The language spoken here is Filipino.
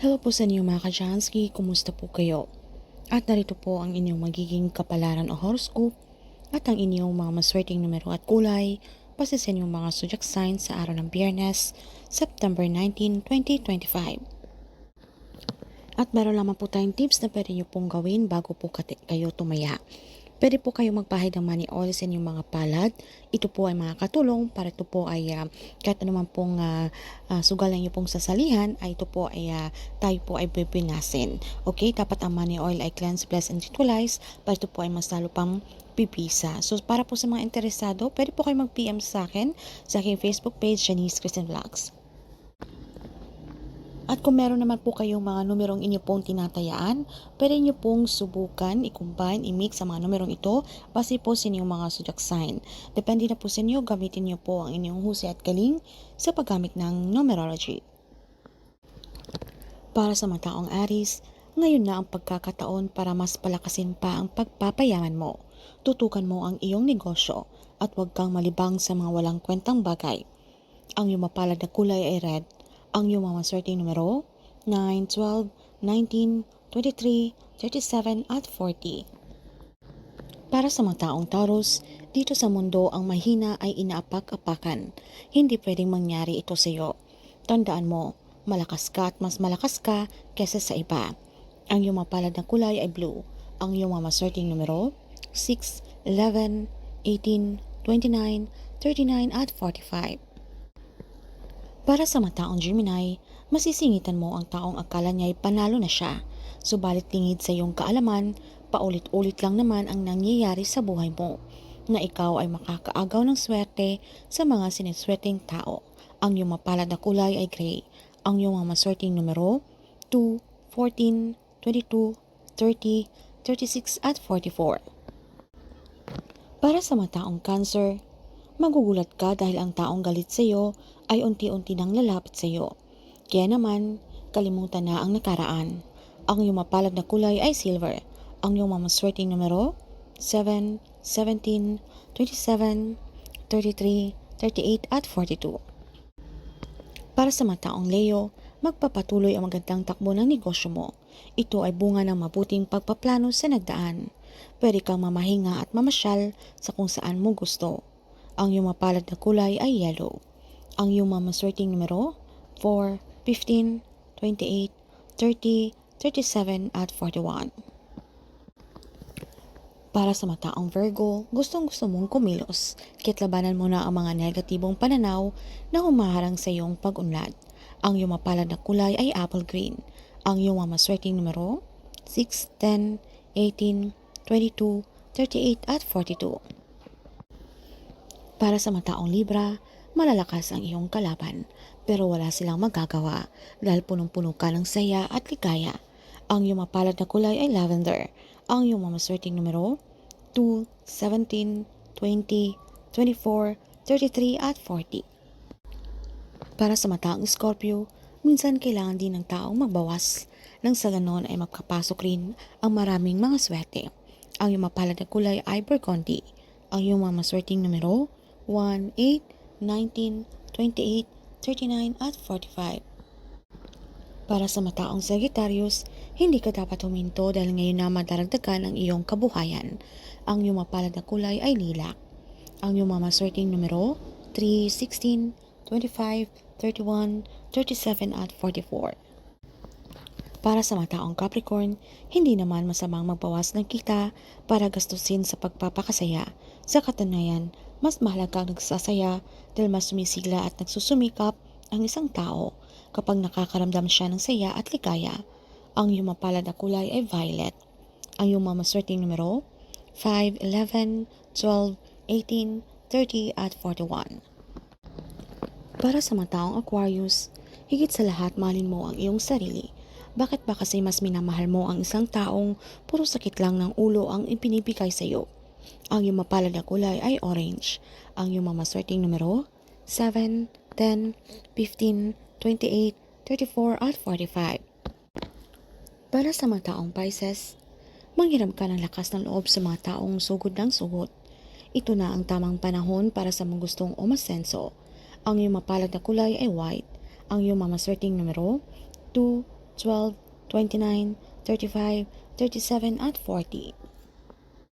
Hello po sa inyo mga kajansky, kumusta po kayo? At narito po ang inyong magiging kapalaran o horoscope at ang inyong mga maswerteng numero at kulay base sa inyong mga zodiac signs sa araw ng biyernes, September 19, 2025. At meron lamang po tayong tips na pwede nyo pong gawin bago po kayo tumaya. Pwede po kayo magpahid ng money oil sa inyong mga palad. Ito po ay makakatulong para ito po ay uh, kahit anuman pong uh, uh, sugalan nyo pong sasalihan ay ito po ay uh, tayo po ay bibinasin. Okay, dapat ang money oil ay cleanse, bless, and ritualize para ito po ay mas lalo pang pipisa. So para po sa mga interesado, pwede po kayo mag-PM sa akin sa aking Facebook page, Janice Christian Vlogs. At kung meron naman po kayong mga numerong inyo pong tinatayaan, pwede nyo pong subukan, i-combine, i-mix ang mga numerong ito base po sa inyong mga zodiac sign. Depende na po sa inyo, gamitin nyo po ang inyong husay at galing sa paggamit ng numerology. Para sa mga taong Aris, ngayon na ang pagkakataon para mas palakasin pa ang pagpapayaman mo. Tutukan mo ang iyong negosyo at huwag kang malibang sa mga walang kwentang bagay. Ang iyong mapalad na kulay ay red ang iyong mga maswerteng numero 9, 12, 19, 23, 37 at 40. Para sa mga taong Taurus, dito sa mundo ang mahina ay inaapak-apakan. Hindi pwedeng mangyari ito sa iyo. Tandaan mo, malakas ka at mas malakas ka kesa sa iba. Ang iyong mapalad na kulay ay blue. Ang iyong mga maswerteng numero 6, 11, 18, 29, 39 at 45. Para sa mga taong Gemini, masisingitan mo ang taong akala niya ay panalo na siya. Subalit tingid sa iyong kaalaman, paulit-ulit lang naman ang nangyayari sa buhay mo na ikaw ay makakaagaw ng swerte sa mga siniswerteng tao. Ang iyong mapalad na kulay ay gray. Ang iyong mga maswerteng numero 2, 14, 22, 30, 36 at 44. Para sa mga taong cancer, Magugulat ka dahil ang taong galit sa iyo ay unti-unti nang lalapit sa iyo. Kaya naman, kalimutan na ang nakaraan. Ang iyong mapalad na kulay ay silver. Ang iyong mamaswerteng numero 7, 17, 27, 33, 38 at 42. Para sa mga taong Leo, magpapatuloy ang magandang takbo ng negosyo mo. Ito ay bunga ng mabuting pagpaplano sa nagdaan. Pwede kang mamahinga at mamasyal sa kung saan mo gusto. Ang iyong mapalad na kulay ay yellow. Ang iyong mamaswerteng numero 4, 15, 28, 30, 37 at 41. Para sa mataong Virgo, gustong gusto mong kumilos, kitlabanan mo na ang mga negatibong pananaw na humaharang sa iyong pag-unlad. Ang iyong mapalad na kulay ay apple green. Ang iyong mamaswerteng numero 6, 10, 18, 22, 38 at 42. Para sa mataong Libra, malalakas ang iyong kalaban pero wala silang magagawa dahil punong-puno ka ng saya at ligaya. Ang iyong mapalad na kulay ay lavender. Ang iyong mamaswerteng numero 2, 17, 20, 24, 33 at 40. Para sa mataong Scorpio, minsan kailangan din ng taong magbawas nang sa ganon ay magkapasok rin ang maraming mga swerte. Ang iyong mapalad na kulay ay burgundy. Ang iyong mga maswerteng numero 1, 8, 19, 28, 39 at 45. Para sa mataong Sagittarius, hindi ka dapat huminto dahil ngayon na madaragdagan ang iyong kabuhayan. Ang iyong mapalad na kulay ay lilak. Ang iyong mamaswerteng numero 3, 16, 25, 31, 37 at 44. Para sa mataong Capricorn, hindi naman masamang magbawas ng kita para gastusin sa pagpapakasaya. Sa katunayan, mas mahalaga ang nagsasaya dahil mas sumisigla at nagsusumikap ang isang tao kapag nakakaramdam siya ng saya at ligaya. Ang iyong mapalad na kulay ay violet. Ang iyong mamaswerteng numero 5, 11, 12, 18, 30 at 41. Para sa mga taong Aquarius, higit sa lahat malin mo ang iyong sarili. Bakit ba kasi mas minamahal mo ang isang taong puro sakit lang ng ulo ang ipinibigay sa iyo? Ang iyong mapalad na kulay ay orange. Ang iyong mamaswerteng numero 7, 10, 15, 28, 34 at 45. Para sa mga taong Pisces, manghiram ka ng lakas ng loob sa mga taong sugod ng sugod. Ito na ang tamang panahon para sa mga gustong umasenso. Ang iyong mapalad na kulay ay white. Ang iyong mamaswerteng numero 2, 12, 29, 35, 37 at 40.